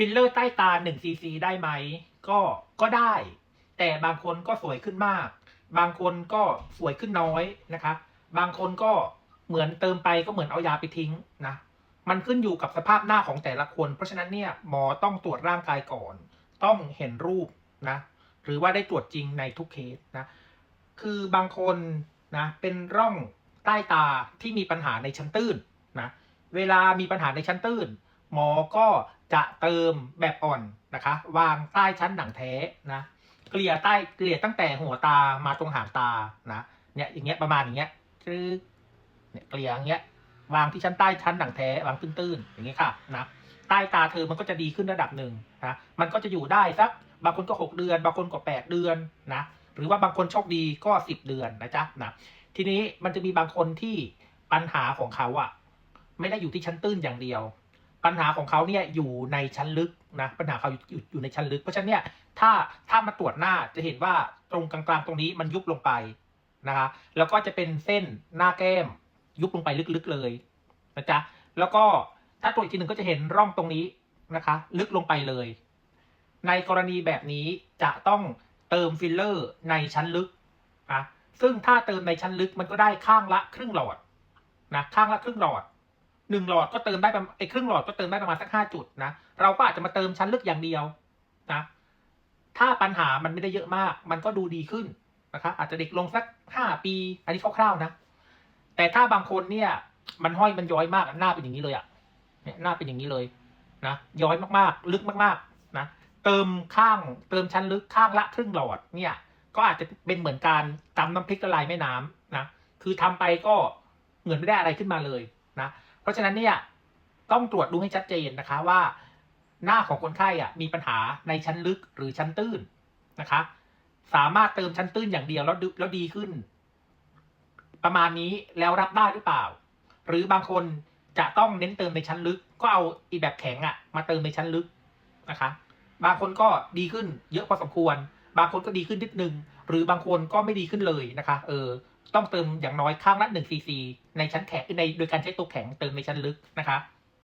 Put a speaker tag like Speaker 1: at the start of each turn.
Speaker 1: ฟิลเลอร์ใต้ตา1ซีซีได้ไหม ก็ก็ได้ แต่บางคนก็สวยขึ้นมาก บางคนก็สวยขึ้นน้อยนะคะ บางคนก็เหมือนเติมไปก็เหมือนเอายาไปทิ้งนะมันขึ้นอยู่กับสภาพหน้าของแต่ละคน เพราะฉะนั้นเนี่ยหมอต้องตรวจร่างกายก่อน ต้องเห็นรูปนะ หรือว่าได้ตรวจจริงในทุกเคสนะ คือบางคนนะเป็นร่องใต้ตาที่มีปัญหาในชั้นตื้นนะ เวลามีปัญหาในชั้นตื้น หมอก็จะเติมแบบอ่อนนะคะ วางใต้ชั้นหนังแท้นะเกลี่ยใต้เกลี่ยตั้งแต่หัวตามาตรงหางตานะเนี่ยอย่างเงี้ยประมาณอย่างเงี้ยคือเนี่ยเกลี่ยอย่างเงี้ยวางที่ชั้นใต้ชั้นหนังแท้วางตื้นๆอย่างเงี้ยค่ะนะใต้ตาเธอมันก็จะดีขึ้นระดับหนึ่งนะมันก็จะอยู่ได้สักบางคนก็หกเดือน บางคนก็แปดเดือนนะหรือว่าบางคนโชคดีก็สิบเดือนนะจ๊ะนะทีนี้มันจะมีบางคนที่ปัญหาของเขาอะไม่ได้อยู่ที่ชั้นตื้นอย่างเดียว ปัญหาของเขาเนี่ยอยู่ในชั้นลึกนะปัญหาเขาอยู่อยู่อยู่ในชั้นลึก เพราะฉะนั้นเนี่ยถ้าถ้ามาตรวจหน้าจะเห็นว่าตรงกลางๆ ตรงนี้มันยุบลงไปนะคะแล้วก็จะเป็นเส้นหน้าแก้มยุบลงไปลึกๆเลยนะจ๊ะแล้วก็ถ้าตรวจอีกทีหนึ่งก็จะเห็นร่องตรงนี้นะคะ ลึกลงไปเลย ในกรณีแบบนี้จะต้องเติมฟิลเลอร์ในชั้นลึกนะซึ่งถ้าเติมในชั้นลึกมันก็ได้ข้างละครึ่งหลอดนะข้างละครึ่งหลอด หนึ่งหลอดก็เติมได้ประมาณไอ้ครึ่งหลอดก็เติมได้ประมาณสักห้าจุดนะเราก็อาจจะมาเติมชั้นลึกอย่างเดียวนะถ้าปัญหามันไม่ได้เยอะมาก มันก็ดูดีขึ้นนะคะอาจจะเด็กลงสักห้าปี อันนี้คร่าวๆนะ แต่ถ้าบางคนเนี่ย มันห้อยมันย้อยมากหน้าเป็นอย่างนี้เลยอะเนี่ยหน้าเป็นอย่างนี้เลยนะย้อยมากๆ ลึกมากๆนะเติมข้างเติมชั้นลึกข้างละครึ่งหลอดเนี่ย ก็อาจจะเป็นเหมือนการตำน้ำพริกละลายแม่น้ำนะคือทำไปก็เหมือนไม่ได้อะไรขึ้นมาเลยนะ ราะฉะนั้นเนี่ยต้องตรวจดูให้ชัดเจนนะคะว่า หน้าของคนไข้อะมีปัญหาในชั้นลึกหรือชั้นตื้นนะคะ สามารถเติมชั้นตื้นอย่างเดียวแล้วดูแล้วดีขึ้น ประมาณนี้แล้วรับได้หรือเปล่า หรือบางคนจะต้องเน้นเติมในชั้นลึก ก็เอาอีแบบแข็งอะ มาเติมในชั้นลึกนะคะ บางคนก็ดีขึ้นเยอะพอสมควร บางคนก็ดีขึ้นนิดนึง หรือบางคนก็ไม่ดีขึ้นเลยนะคะ เออ ต้องเติมอย่างน้อยข้างละหนึ่งซีซีในชั้นแข็งในโดยการใช้ตัวแข็งเติมในชั้นลึกนะคะ